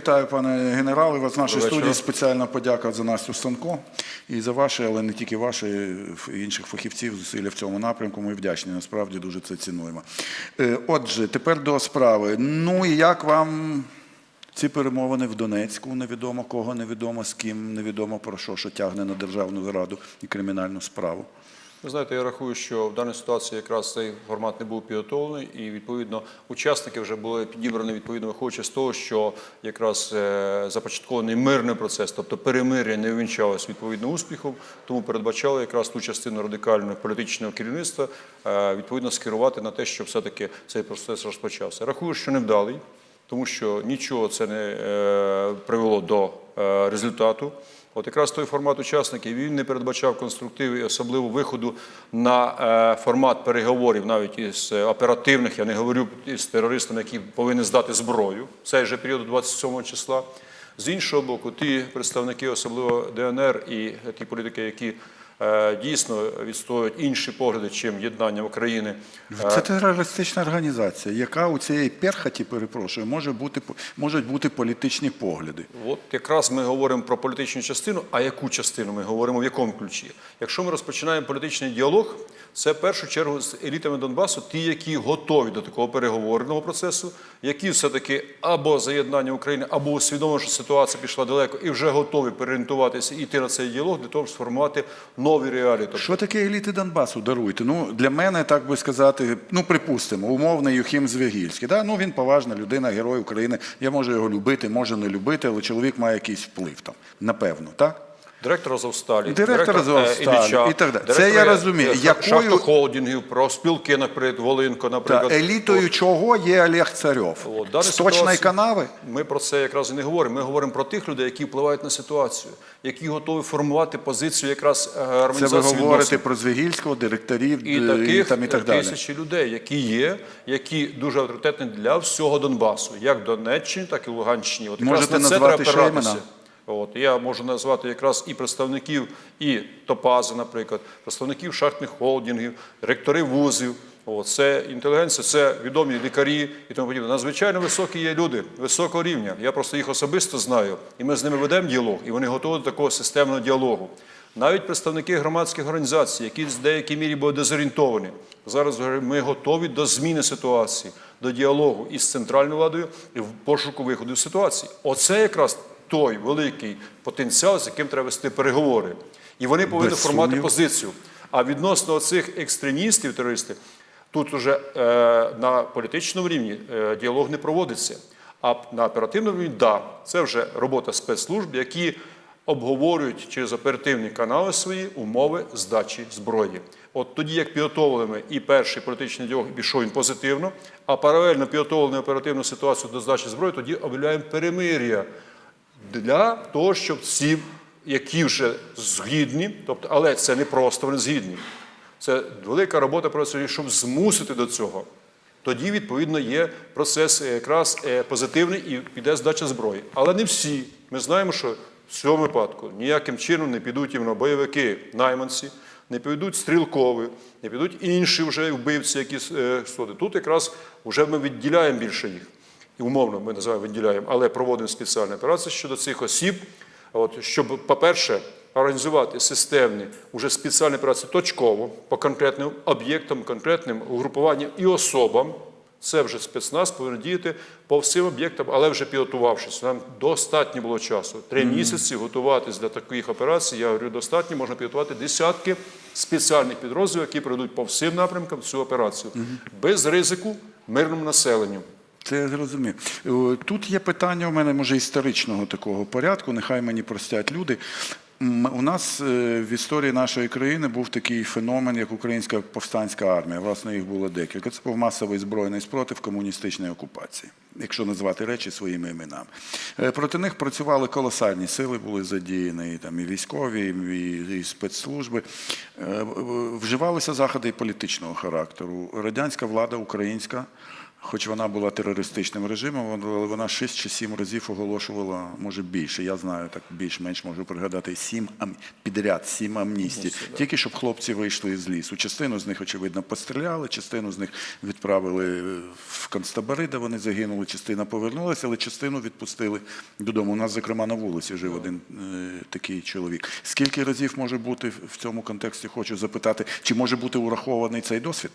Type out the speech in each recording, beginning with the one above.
Вітаю, пане генерале. Вас в нашій студії спеціальна подяка за Настю Станко і за ваші, але не тільки ваші, інших фахівців зусилля в цьому напрямку. Ми вдячні. Насправді дуже це цінуємо. Е, Отже, тепер до справи. Ну і як вам ці перемовини в Донецьку? Невідомо кого, невідомо з ким, невідомо про що, що тягне на державну зраду і кримінальну справу. Ви знаєте, я рахую, що в даній ситуації якраз цей формат не був підготовлений, і відповідно учасники вже були підібрані відповідно виходячи з того, що якраз е, започаткований мирний процес, тобто перемир'я не увінчалось відповідно успіхом, тому передбачали якраз ту частину радикального політичного керівництва е, відповідно скерувати на те, щоб все-таки цей процес розпочався. Рахую, що невдалий. тому що нічого це не е, привело до результату. От якраз той формат учасників він не передбачав конструктив і особливо виходу на е, формат переговорів, навіть із е, оперативних, я не говорю із терористами, які повинні здати зброю. Цей же період 27 числа. З іншого боку, ті представники, особливо ДНР і ті політики, які дійсно відстоюють інші погляди, чим єднання України. е, Це терористична організація, яка у цієї перхаті, перепрошую, може бути можуть бути політичні погляди. От якраз ми говоримо про політичну частину. А яку частину ми говоримо в якому ключі? Якщо ми розпочинаємо політичний діалог, це в першу чергу з елітами Донбасу, ті, які готові до такого переговорного процесу, які все-таки або заєднання України, або усвідомили, що ситуація пішла далеко, і вже готові переорієнтуватися і йти на цей діалог для того, щоб сформувати нові реалії. Тобто, Що таке еліти Донбасу? Даруйте. Ну для мене, так би сказати, ну припустимо, умовний Юхім Звягільський. Да? Ну він поважна людина, герой України. Я можу його любити, можу не любити, але чоловік має якийсь вплив там, напевно, так? Директор Азовсталі, Директор е, Азовсталі Ілліча, і так далі. Це я розумію. е, Якою- шахтохолдингів, про спілки, наприклад, Волинко, Та наприклад. елітою чого є Олег Царьов? От, дана З точної канави? Ми про це якраз і не говоримо. Ми говоримо про тих людей, які впливають на ситуацію, які готові формувати позицію якраз е, Це ви говорите відносин. про Звягільського, директорів І таких там, і так далі. тисячі людей, які є, які дуже авторитетні для всього Донбасу, як Донеччині, так і Луганщині. От Можете назвати імена? От я можу назвати якраз і представників і Топази, наприклад, представників шахтних холдингів, ректорів вузів. От, це інтелігенція, це відомі лікарі і тому подібне. Надзвичайно високі є люди високого рівня. Я просто їх особисто знаю, і ми з ними ведемо діалог, і вони готові до такого системного діалогу. Навіть представники громадських організацій, які в деякій мірі були дезорієнтовані. Зараз ми готові до зміни ситуації, до діалогу із центральною владою і в пошуку виходу з ситуації. Оце якраз той великий потенціал, з яким треба вести переговори. І вони повинні формувати позицію. А відносно цих екстремістів, терористів, тут уже е, на політичному рівні е, діалог не проводиться. А на оперативному рівні, да, це вже робота спецслужб, які обговорюють через оперативні канали свої умови здачі зброї. От тоді, як підготовили ми і перший політичний діалог пішов він позитивно, а паралельно підготовлено оперативну ситуацію до здачі зброї, тоді об'являємо перемир'я для того, щоб всі, які вже згідні, тобто, але це не просто вони згідні. Це велика робота про це, щоб змусити до цього. Тоді, відповідно, є процес е, якраз е, позитивний і піде здача зброї. Але не всі. Ми знаємо, що в цьому випадку ніяким чином не підуть іменно бойовики, найманці, не підуть стрілкові, не підуть інші вже вбивці, які е, сходи. Тут якраз вже ми відділяємо більше їх. І умовно ми називаємо відділяємо, але проводимо спеціальні операції щодо цих осіб, от, щоб, по-перше, організувати системні уже спеціальні операції точково по конкретним об'єктам, конкретним угрупуванням і особам. Це вже спецназ повинен діяти по всім об'єктам, але вже підготувавшись. Нам достатньо було часу. Три місяці готуватись для таких операцій. Я говорю, достатньо можна підготувати десятки спеціальних підрозділів, які пройдуть по всім напрямкам цю операцію без ризику мирному населенню. Це я зрозумів. Е, Тут є питання у мене, може, історичного такого порядку, нехай мені простять люди. У нас е, в історії нашої країни був такий феномен, як Українська повстанська армія. Власне, їх було декілька. Це був масовий збройний спротив комуністичної окупації, якщо назвати речі своїми іменами. Е, Проти них працювали колосальні сили, були задіяні там, і військові, і, і спецслужби. Вживалися заходи і політичного характеру. Радянська влада українська Хоч вона була терористичним режимом, але вона 6 чи 7 разів оголошувала, може більше. Я знаю, так більш-менш можу пригадати сім ам... підряд, сім амністій. Тільки щоб хлопці вийшли з лісу. Частину з них, очевидно, постріляли, частину з них відправили в концтабори, де вони загинули, частина повернулася, але частину відпустили додому. У нас, зокрема, на вулиці жив один е, такий чоловік. Скільки разів може бути в цьому контексті, хочу запитати, чи може бути урахований цей досвід?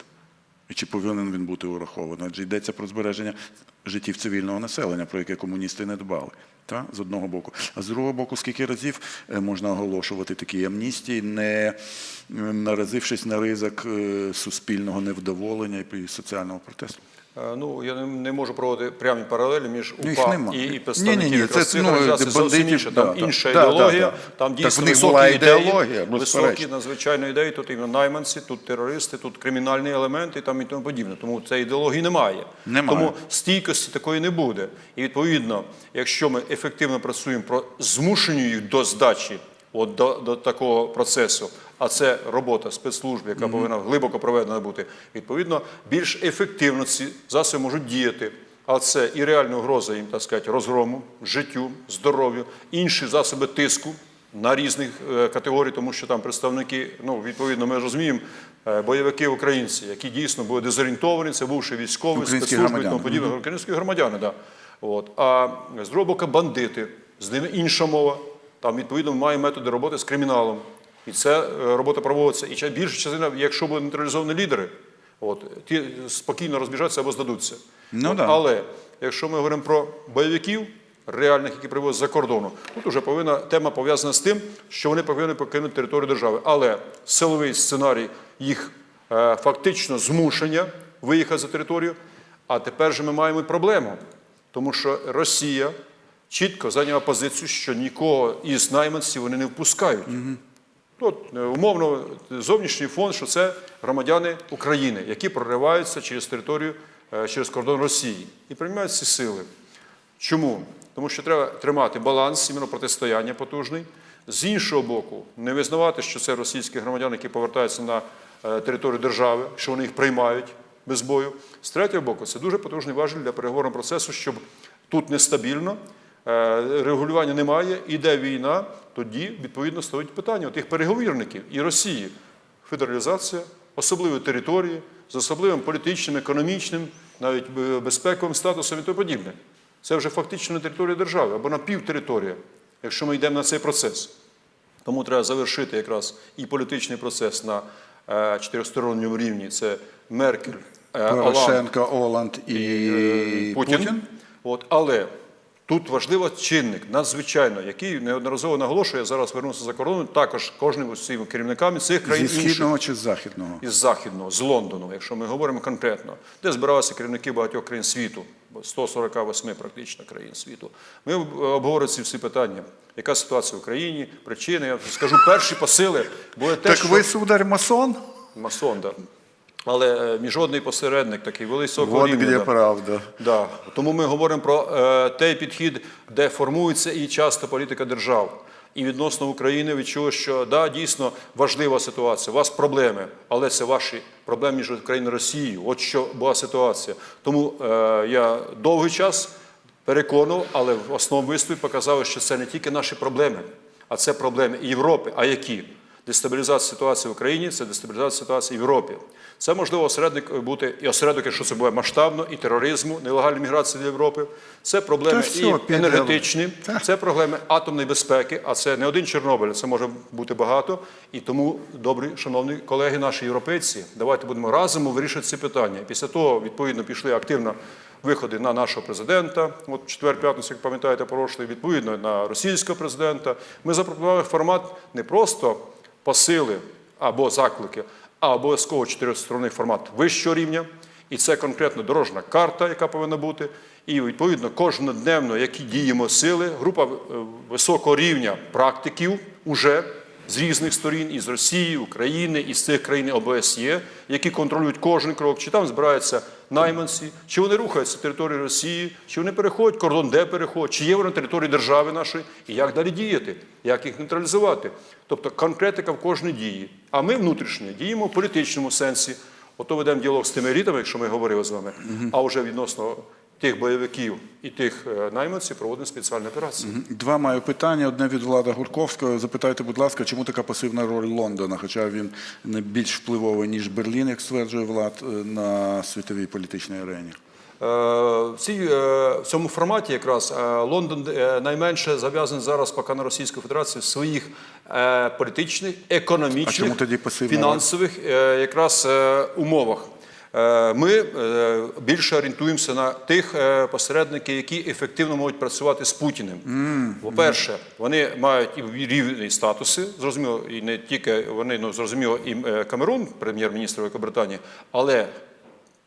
Чи повинен він бути урахований? Адже йдеться про збереження життів цивільного населення, про яке комуністи не дбали. Та? З одного боку. А з другого боку, скільки разів е, можна оголошувати такі амністії, не наразившись на ризик е, суспільного невдоволення і соціального протесту? Е, Ну, я не, не можу проводити прямі паралелі між Ну, УПА нема. і, і представників це, цих ну, організацій зовсім інше. Там да, інша да, ідеологія, да, да. там дійсно них високі ідеологія, високі надзвичайно ідеї, тут іменно найманці, тут терористи, тут кримінальні елементи там і тому подібне. Тому цієї ідеології немає. Немає. Тому стійкості такої не буде. І відповідно, якщо ми ефективно працюємо про змушення їх до здачі, от до, до такого процесу, а це робота спецслужб, яка повинна глибоко проведена бути, відповідно, більш ефективно ці засоби можуть діяти. А це і реальна угроза їм, так сказати, розгрому, життю, здоров'ю, інші засоби тиску на різних е, категорій, тому що там представники, ну відповідно, ми розуміємо, е, бойовики українці, які дійсно були дезорієнтовані, це бувши військові, спецслужби і тому подібне, українські громадяни, да. От. А з другого боку, бандити, з ними інша мова. Там, відповідно, має методи роботи з криміналом. І це е, робота проводиться. І більша частина, якщо будуть нейтралізовані лідери, от, ті спокійно розбіжаться або здадуться. Ну От, да. Але якщо ми говоримо про бойовиків, реальних, які привозять за кордону, тут вже повинна тема пов'язана з тим, що вони повинні покинути територію держави. Але силовий сценарій їх е, фактично змушення виїхати за територію. А тепер же ми маємо проблему, тому що Росія чітко зайняла позицію, що нікого із найманців вони не впускають. От, е, умовно, зовнішній фон, що це громадяни України, які прориваються через територію, е, через кордон Росії і приймають ці сили. Чому? Тому що треба тримати баланс, іменно протистояння потужний. З іншого боку, не визнавати, що це російські громадяни, які повертаються на е, територію держави, що вони їх приймають без бою. З третього боку, це дуже потужний важіль для переговорного процесу, щоб тут нестабільно, регулювання немає, іде війна, тоді відповідно стоїть питання тих переговірників і Росії. Федералізація, особливі території з особливим політичним, економічним, навіть е, безпековим статусом і тому подібне. Це вже фактично на території держави або на півтериторія, якщо ми йдемо на цей процес. Тому треба завершити якраз і політичний процес на е, чотиристоронньому рівні. Це Меркель, е, Порошенко, Оланд і, і Путін. Путін. От, але тут важливий чинник, надзвичайно, який неодноразово наголошує, я зараз вернуся за кордону, також кожним цими керівниками цих Зі країн інших східного чи з західного? із західного, з Лондону, якщо ми говоримо конкретно, де збиралися керівники багатьох країн світу, бо 148 практично країн світу. Ми обговорюємо ці всі питання. Яка ситуація в Україні, причини? Я скажу, перші посили були те, Так що ви, сударь, масон? масон, да. Але е, міжнародний посередник такий високого рівня. где правда. Да. Тому ми говоримо про е, той підхід, де формується і часто політика держав. І відносно України відчули, що да, дійсно важлива ситуація. У вас проблеми, але це ваші проблеми між Україною і Росією. От що була ситуація. Тому е, я довгий час переконував, але в основному виступі показав, що це не тільки наші проблеми, а це проблеми і Європи. А які? Дестабілізація ситуації в Україні це дестабілізація ситуації в Європі. Це можливо осередник бути і осередок, якщо це буде масштабно, і тероризму, нелегальної міграції до Європи. Це проблеми все, і енергетичні, це проблеми атомної безпеки, а це не один Чорнобиль, це може бути багато. І тому, добрі, шановні колеги, наші європейці, давайте будемо разом вирішувати ці питання. Після того, відповідно, пішли активно виходи на нашого президента. От четвер п'ятницю, як пам'ятаєте, пройшли, відповідно на російського президента. Ми запропонували формат не просто посили або заклики, а обов'язково чотиристоронний формат вищого рівня. І це конкретно дорожна карта, яка повинна бути. І відповідно кожнодневно, які діємо сили, група е, високого рівня практиків уже з різних сторін, із Росії, України, із цих країн ОБСЄ, які контролюють кожен крок, чи там збираються найманці, чи вони рухаються території Росії, чи вони переходять кордон, де переходять, чи є вони на території держави нашої, і як далі діяти, як їх нейтралізувати. Тобто конкретика в кожній дії. А ми внутрішньо діємо в політичному сенсі. Ото ведемо діалог з тими елітами, якщо ми говорили з вами, а вже відносно тих бойовиків і тих е, найманців проводимо спеціальні операції. Два маю питання. Одне від Влада Гурковського. Запитайте, будь ласка, чому така пасивна роль Лондона? Хоча він не більш впливовий, ніж Берлін, як стверджує Влад, е, на світовій політичній арені. Е, В, цьому форматі якраз Лондон найменше зав'язаний зараз поки на Російську Федерацію в своїх політичних, економічних, фінансових якраз умовах. Е, Ми е, більше орієнтуємося на тих е, посередників, які ефективно можуть працювати з Путіним. По-перше, вони мають і рівні статуси, зрозуміло, і не тільки вони, ну зрозуміло, і Камерун, прем'єр-міністр Великобританії, але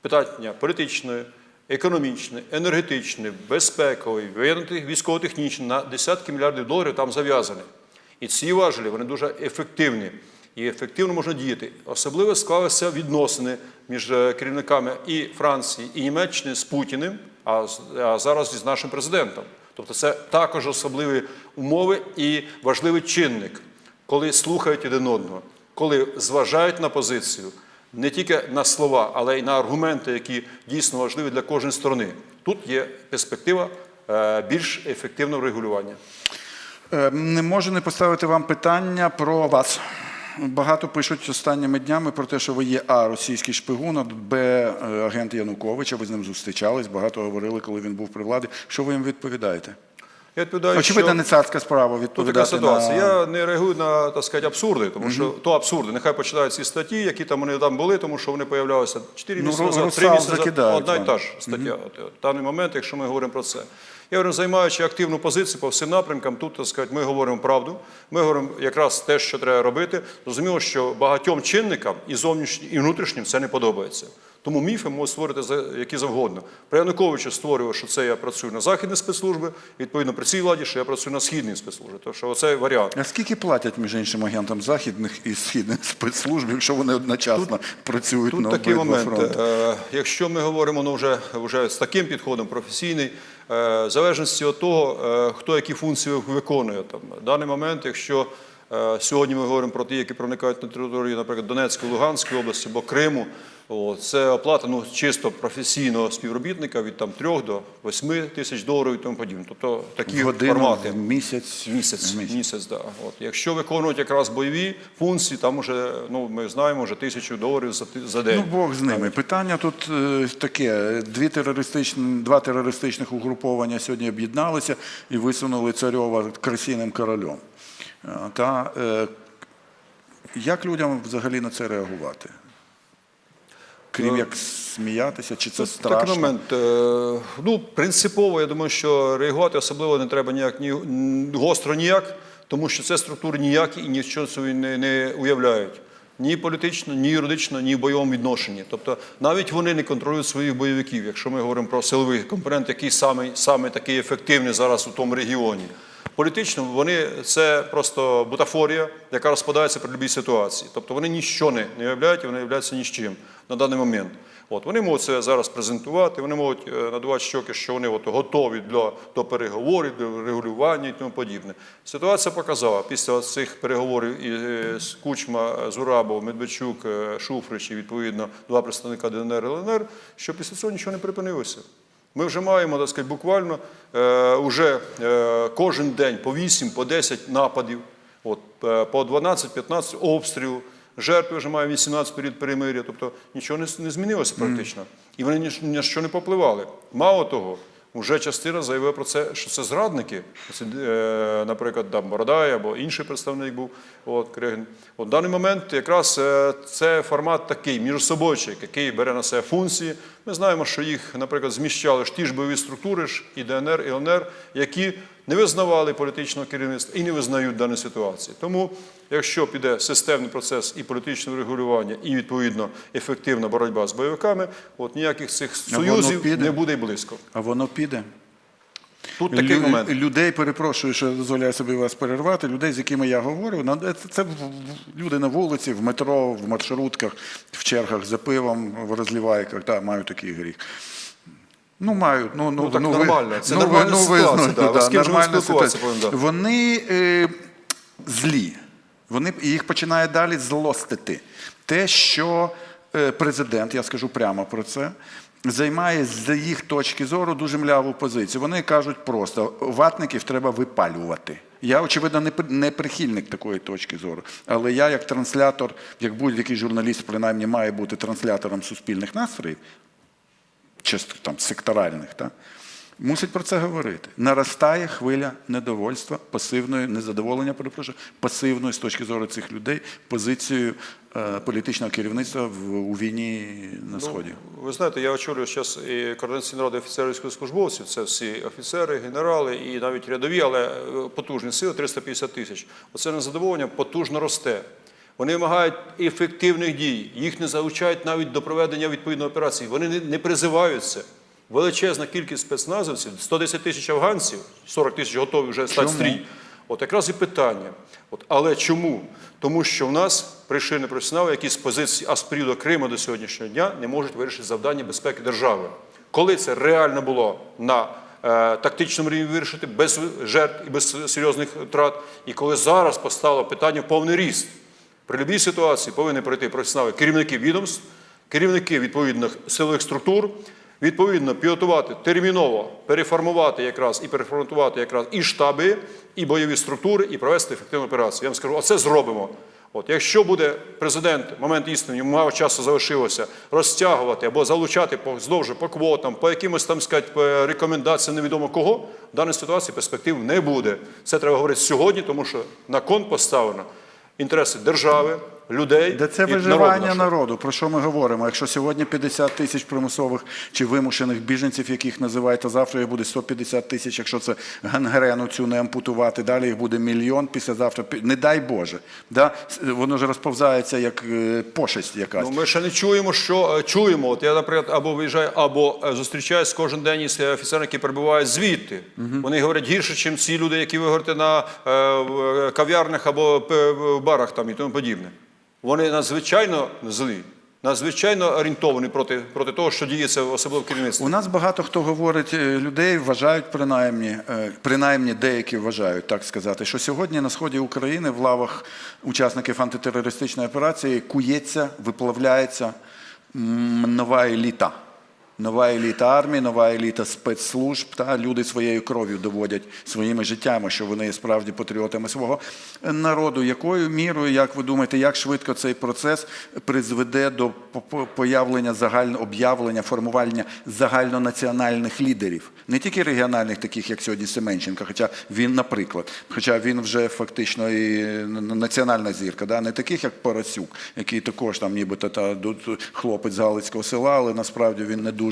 питання політичної, економічної, енергетичної, безпекової, воєнної, військово-технічної на десятки мільярдів доларів там зав'язані. І ці важелі вони дуже ефективні. І ефективно можна діяти. Особливо склалися відносини між е, керівниками і Франції, і Німеччини з Путіним, а зараз і з нашим президентом. Тобто це також особливі умови і важливий чинник, коли слухають один одного, коли зважають на позицію не тільки на слова, але й на аргументи, які дійсно важливі для кожної сторони. Тут є перспектива е, більш ефективного регулювання. Е, Не можу не поставити вам питання про вас. Багато пишуть останніми днями про те, що ви є А, російський шпигун, а Б, е, агент Януковича. Ви з ним зустрічались, багато говорили, коли він був при владі. Що ви їм відповідаєте? Я відповідаю, Очевидно, що... не царська справа Ну, відповідати така ситуація. на... Я не реагую на так сказати, абсурди, тому що то абсурди. Нехай почитають ці статті, які там вони там були, тому що вони появлялися 4 Ну, місяці назад, 3 місяці назад. Одна і та ж стаття. От, от, В даний момент, якщо ми говоримо про це. Я говорю, займаючи активну позицію по всім напрямкам, тут так сказати, ми говоримо правду. Ми говоримо якраз те, що треба робити. Зрозуміло, що багатьом чинникам і зовнішнім, і внутрішнім це не подобається. Тому міфи можуть створити які завгодно. При Януковичу створював, що це я працюю на західні спецслужби, відповідно при цій владі, що я працюю на східні спецслужби. Тому що оцей варіант. А скільки платять, між іншим, агентам західних і східних спецслужб, якщо вони одночасно працюють Тут на такий обидва момент. фронти? Е, Якщо ми говоримо ну, вже, вже з таким підходом професійний, в залежності від того, е, хто які функції виконує. Там, в даний момент, якщо е, сьогодні ми говоримо про ті, які проникають на територію, наприклад, Донецької, Луганської області або Криму, це оплата ну, чисто професійного співробітника від там, 3 до 8 тисяч доларів і тому подібне. Тобто такі годину, формати. місяць? Місяць, місяць. місяць, да. От. Якщо виконують якраз бойові функції, там вже, ну, ми знаємо, вже тисячу доларів за, за день. Ну, Бог з ними. Питання тут е, таке: дві терористичні, два терористичних угруповання сьогодні об'єдналися і висунули царьова красіним королем. Е, Та е, як людям взагалі на це реагувати? Крім як сміятися, чи це страшно? такий момент. е, Ну, принципово, я думаю, що реагувати особливо не треба ніяк ні гостро ніяк, тому що це структури ніякі і нічого собі не, не уявляють. Ні політично, ні юридично, ні в бойовому відношенні. Тобто навіть вони не контролюють своїх бойовиків, якщо ми говоримо про силовий компонент, який саме, саме такий ефективний зараз у тому регіоні. Політично вони це просто бутафорія, яка розпадається при будь-якій ситуації. Тобто вони ніщо не, і вони являються ні з чим на даний момент. От вони можуть це зараз презентувати, вони можуть е, надавати щоки, що вони от готові для до переговорів, до регулювання і тому подібне. Ситуація показала після цих переговорів і з Кучма, Зурабов, Медведчук, е, Шуфрич і відповідно два представника ДНР і ЛНР, що після цього нічого не припинилося. Ми вже маємо, так сказати, буквально е, уже е, кожен день по 8, по 10 нападів, от, е, по 12-15 обстрілів. Жертви вже маємо 18 період перемир'я, тобто нічого не, не змінилося практично. І вони ні, ні що не попливали. Мало того, вже частина заявила про це, що це зрадники. Це, е, наприклад, там Бородай або інший представник був от, Кригин. От, в даний момент якраз е, це формат такий міжсобойчий, який бере на себе функції. Ми знаємо, що їх, наприклад, зміщали ж ті ж бойові структури, ж і ДНР, і ЛНР, які не визнавали політичного керівництва і не визнають дану ситуації. Тому, якщо піде системний процес і політичного регулювання, і відповідно ефективна боротьба з бойовиками, от ніяких цих союзів не буде й близько. А воно піде. Тут такий Лю- момент. Людей, перепрошую, що дозволяю собі вас перервати. Людей, з якими я говорю, це, люди на вулиці, в метро, в маршрутках, в чергах за пивом, в розливайках. Так, маю такий гріх. Ну, мають. Ну, ну, Ну, так ви- нормально. Це ну, нормальна ну, ситуація, да. Нормальна ситуація. Вони е, злі. Вони, їх починає далі злостити. Те, що е, президент, я скажу прямо про це, займає з їх точки зору дуже мляву позицію. Вони кажуть просто: ватників треба випалювати. Я, очевидно, не, при- не прихильник такої точки зору. Але я, як транслятор, як будь-який журналіст, принаймні, має бути транслятором суспільних настроїв, чисто там секторальних, та, мусить про це говорити. Наростає хвиля недовольства, пасивної, незадоволення, перепрошую, пасивної з точки зору цих людей позицією е, політичного керівництва в, у війні на Сході. Ви знаєте, я очолюю зараз і координаційну раду офіцерів військовослужбовців. Це всі офіцери, генерали і навіть рядові, але е, потужні сили 350 тисяч. Оце незадоволення потужно росте. Вони вимагають ефективних дій. Їх не залучають навіть до проведення відповідної операції. Вони не призиваються. Величезна кількість спецназовців, 110 тисяч афганців, 40 тисяч готові вже стати стрій. От якраз і питання. От, але чому? Тому що в нас прийшли непрофесіонали, які з позиції Аспрі до Криму до сьогоднішнього дня не можуть вирішити завдання безпеки держави. Коли це реально було на е, тактичному рівні вирішити без жертв і без серйозних втрат, і коли зараз постало питання в повний ріст. При будь-якій ситуації повинні пройти професіонали керівники відомств, керівники відповідних силових структур, відповідно підготувати терміново, переформувати якраз і переформатувати якраз і штаби, і бойові структури, і провести ефективну операцію. Я вам скажу, оце зробимо. От якщо буде президент, момент істини, йому мало часу залишилося розтягувати або залучати по здовж по квотам, по якимось там сказати, по рекомендаціям невідомо кого, в даній ситуації перспектив не буде. Це треба говорити сьогодні, тому що на кон поставлено інтереси держави, людей Де це і виживання народу, про що ми говоримо? Якщо сьогодні 50 тисяч примусових чи вимушених біженців, яких називають, завтра їх буде 150 тисяч, якщо це гангрену цю не ампутувати, далі їх буде мільйон, післязавтра, пі- не дай Боже. Да? Воно ж розповзається як е, пошесть якась. Ну, ми ще не чуємо, що е, чуємо. От я, наприклад, або виїжджаю, або е, зустрічаюсь кожен день із офіцерами, які перебувають звідти. Вони говорять гірше, ніж ці люди, які ви говорите на кав'ярнях або в барах там і тому подібне. Вони надзвичайно злі, надзвичайно орієнтовані проти, проти того, що діється особливо в керівництві. У нас багато хто говорить, е, людей вважають принаймні, е, принаймні деякі вважають, так сказати, що сьогодні на сході України в лавах учасників антитерористичної операції кується, виплавляється нова еліта. Нова еліта армії, нова еліта спецслужб. Та люди своєю кров'ю доводять своїми життями, що вони справді патріотами свого народу. Якою мірою, як ви думаєте, як швидко цей процес призведе до по- по- появлення загально об'явлення, формування загальнонаціональних лідерів, не тільки регіональних, таких як сьогодні Семенченко, хоча він, наприклад, хоча він вже фактично і національна зірка, да? не таких як Парасюк, який також там нібито та хлопець з Галицького села, але насправді він не дуже.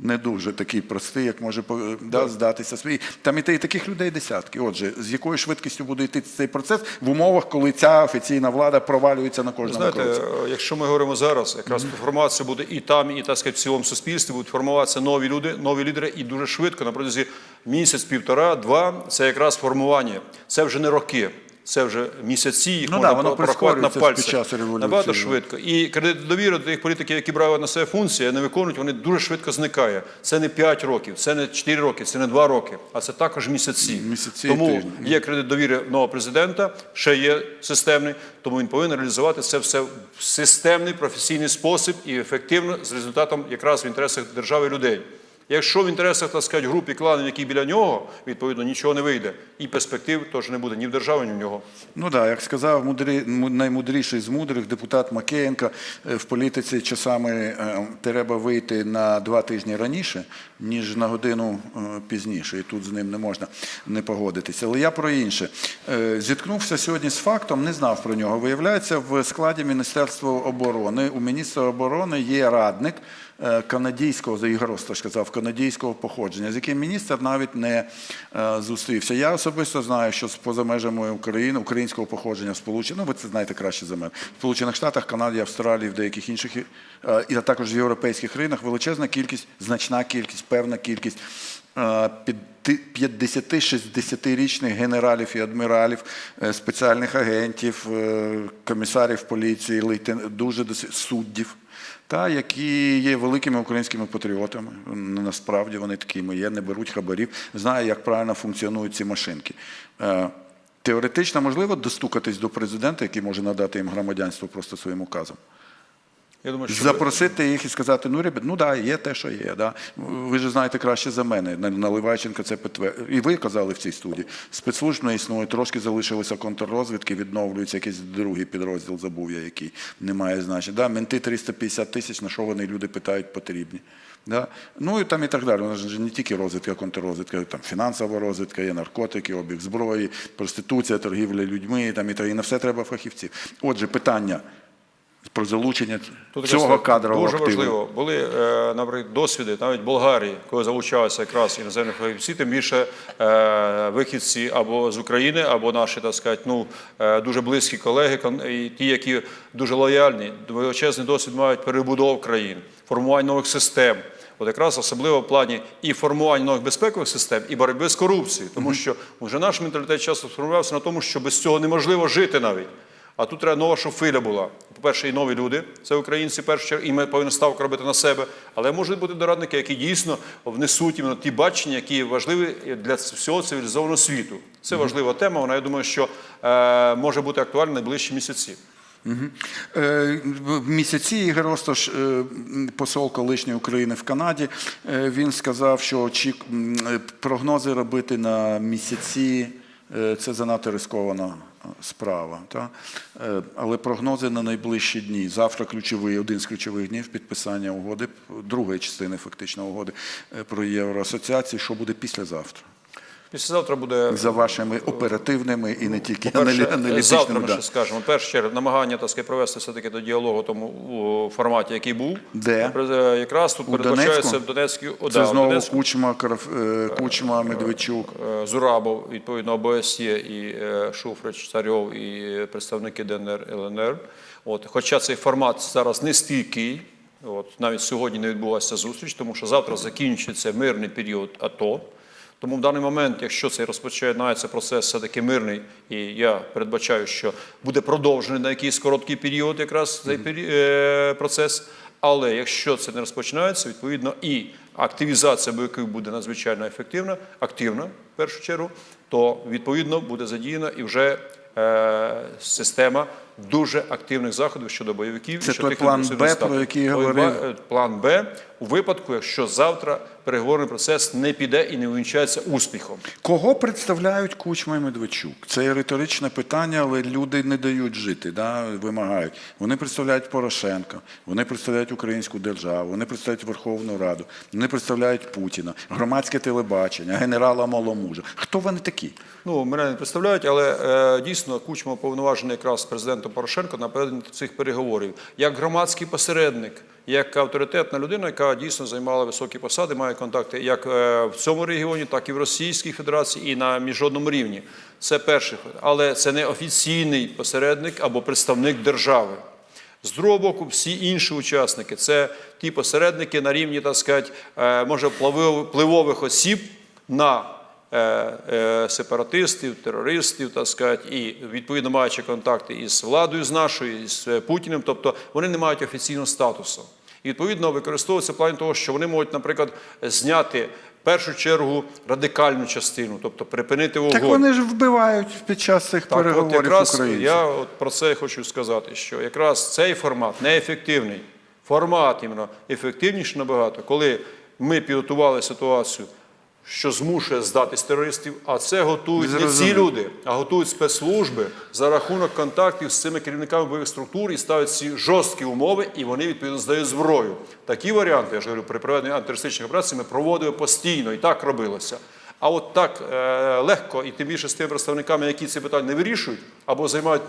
Не дуже такий простий, як може да, здатися свій. Там і, та- і таких людей десятки. Отже, з якою швидкістю буде йти цей процес в умовах, коли ця офіційна влада провалюється на кожному знаєте, кроці? якщо ми говоримо зараз, якраз формація буде і там, і так сказати, в цілому суспільстві будуть формуватися нові люди, нові лідери, і дуже швидко, на протязі місяць, півтора, два, це якраз формування. Це вже не роки. Це вже місяці, їх Ну можна да, порахувати на час. Набагато швидко. І кредит довіри до тих політиків, які брали на себе функції, не виконують, вони дуже швидко зникає. Це не 5 років, це не 4 роки, це не 2 роки, а це також місяці. Місяці Тому тижні. є кредит довіри нового президента, ще є системний, тому він повинен реалізувати це все в системний професійний спосіб і ефективно з результатом якраз в інтересах держави і людей. Якщо в інтересах, так сказати, груп і кланів, які біля нього, відповідно нічого не вийде, і перспектив теж не буде ні в держави, ні в нього. Ну так, як сказав мудрі, наймудріший з мудрих депутат Макеєнко, е, в політиці часами е, треба вийти на два тижні раніше, ніж на годину е, пізніше. І тут з ним не можна не погодитися. Але я про інше. Е, Зіткнувся сьогодні з фактом, не знав про нього. Виявляється, в складі Міністерства оборони у міністра оборони є радник е, канадійського, за Ігор Осташ сказав, канадійського походження, з яким міністр навіть не зустрівся. Я особисто знаю, що поза межами України, українського походження в Сполучених, ну ви це знаєте краще за мене, в Сполучених Штатах, Канаді, Австралії, в деяких інших, і також в європейських країнах величезна кількість, значна кількість, певна кількість е, 50-60-річних генералів і адміралів, е, спеціальних агентів, е, комісарів поліції, дуже суддів, та, які є великими українськими патріотами. Насправді вони такими є, не беруть хабарів, знають, як правильно функціонують ці машинки. Е, Теоретично можливо достукатись до президента, який може надати їм громадянство просто своїм указом. Я думаю, що Запросити їх і сказати, ну, ребят, ну да, є те, що є. Да. Ви ж знаєте краще за мене. Наливайченко це підтвердив. І ви казали в цій студії. Спецслужб не існує, трошки залишилися контррозвідки, відновлюється якийсь другий підрозділ, забув я який. Немає значення. Да, менти 350 тисяч, на що вони люди питають, потрібні. Да? Ну і там і так далі. У нас же не тільки розвідка, контррозвідка, там фінансова розвідка, є наркотики, обіг зброї, проституція, торгівля людьми, там і, та- і на все треба фахівців. Отже, питання про залучення Тут цього кадрового дуже активу. важливо. Були, е, наприклад, досвіди навіть Болгарії, коли залучалися якраз іноземні фахівці, тим більше е, вихідці або з України, або наші, так сказати, ну, е, дуже близькі колеги, і ті, які дуже лояльні, величезний досвід мають перебудов країн, формування нових систем. От якраз особливо в плані і формування нових безпекових систем, і боротьби з корупцією, тому що вже наш менталітет часто сформувався на тому, що без цього неможливо жити навіть. А тут треба нова, щоб хвиля була. По-перше, і нові люди, це українці першу чергу, і ми повинні ставку робити на себе. Але можуть бути дорадники, які дійсно внесуть іменно ті бачення, які важливі для всього цивілізованого світу. Це важлива тема. Вона я думаю, що е, може бути актуальна найближчі місяці. Е, В місяці Ігор Осташ, е, посол колишньої України в Канаді, е, він сказав, що очік... м, е, прогнози робити на місяці е, це занадто рискована е, справа. Та? Е, Але прогнози на найближчі дні. Завтра ключовий, один з ключових днів підписання угоди, другої частини фактично угоди е, про євроасоціацію. Що буде післязавтра? Післязавтра буде За вашими оперативними і не тільки Перше, аналітичними. завтра ми да. ще скажемо. Перше черга намагання так сказати, провести все-таки до діалогу тому у форматі, який був. Де? Е, Якраз тут У передбачається в Донецькій Це да, знову Донецьку. Кучма, Краф- е, Кучма, Медведчук. Е, Зурабов, відповідно, ОБСЄ і е, Шуфрич, Царьов і представники ДНР, ЛНР. От, хоча цей формат зараз не стійкий, от, навіть сьогодні не відбулася зустріч, тому що завтра закінчиться мирний період АТО. Тому в даний момент, якщо цей розпочинається процес все-таки мирний, і я передбачаю, що буде продовжений на якийсь короткий період якраз цей е, процес. Але якщо це не розпочинається, відповідно і активізація бойовиків буде надзвичайно ефективна, активна в першу чергу, то відповідно буде задіяна і вже система дуже активних заходів щодо бойовиків. Це що той план Б, про який Той говорив. е, План Б у випадку, якщо завтра переговорний процес не піде і не увінчається успіхом. Кого представляють Кучма і Медведчук? Це риторичне питання, але люди не дають жити, да, вимагають. Вони представляють Порошенка, вони представляють українську державу, вони представляють Верховну Раду, вони представляють Путіна, громадське телебачення, генерала Маломужа. Хто вони такі? Ну, мене не представляють, але е, дійсно Кучма повноважений якраз президентом Порошенко напередодні цих переговорів як громадський посередник, як авторитетна людина, яка дійсно займала високі посади, має контакти як е, в цьому регіоні, так і в Російській Федерації, і на міжнародному рівні. Це перший, але це не офіційний посередник або представник держави. З другого боку, всі інші учасники це ті посередники на рівні, так сказати, е, може, впливових осіб на сепаратистів, терористів, так сказати, і відповідно маючи контакти із владою з нашою, і з е, Путіним, тобто вони не мають офіційного статусу. І відповідно використовується в плані того, що вони можуть, наприклад, зняти в першу чергу радикальну частину, тобто припинити вогонь. Так вони ж вбивають під час цих Так, от якраз українців. я от про це хочу сказати, що якраз цей формат неефективний. Формат іменно ефективніший набагато, коли ми підготували ситуацію, що змушує здатись терористів, а це готують не ці люди, а готують спецслужби за рахунок контактів з цими керівниками бойових структур і ставлять ці жорсткі умови, і вони відповідно здають зброю. Такі варіанти, я ж говорю, при проведенні антитерористичних операцій ми проводили постійно, і так робилося. А от так е, легко, і тим більше з тими представниками, які ці питання не вирішують, або займають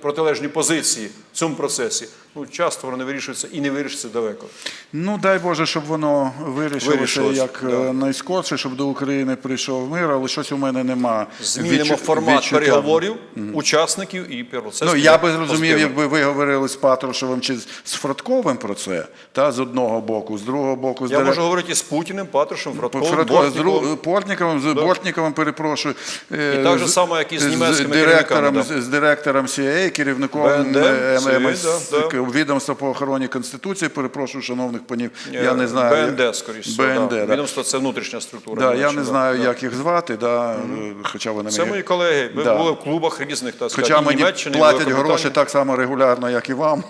протилежні позиції в цьому процесі, ну часто воно не вирішується і не вирішиться далеко. Ну, дай Боже, щоб воно вирішилося Вирішилось, як да. е, найскорше, щоб до України прийшов мир, але щось у мене нема. Змінимо відчу- формат відчуття. переговорів, учасників і процес. Ну, я би зрозумів, якби ви говорили з Патрушевим чи з з Фродковим про це, та з одного боку, з другого боку, з Я дирек- можу говорити з Путіним, Патрушем, Фродковим, Фродко- з Бортніковим. дру- Портніковим, з Бортніковим, перепрошую. е, І так же само, як і з німецькими директором, з, директором CIA, керівником е, да, да. відомства по охороні Конституції, перепрошую, шановних панів, Е, я не знаю. БНД, скоріше. БНД, да. да. Відомство це внутрішня структура. Да, я не знаю, да. як їх звати, да, е, хоча вони Це мої колеги. Ми Да. були в клубах різних, так сказати, хоча мені платять гроші так само регулярно, як і вам.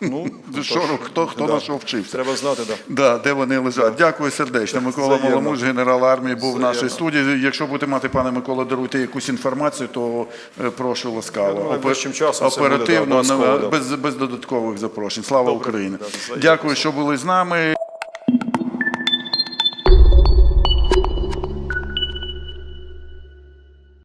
Ну, Що, тож, хто хто да. на що вчився? Треба знати, да. Да, де вони лежать. Дякую сердечно. Микола Взаємно. Маломуж, генерал армії, був в нашій студії. Якщо будете мати, пане Микола, даруйте якусь інформацію, то е, прошу ласкаво. Думаю, Опе- часом це буде, да, оперативно, на- да. без, без додаткових запрошень. Слава Добре, Україні! да. Дякую, що були з нами.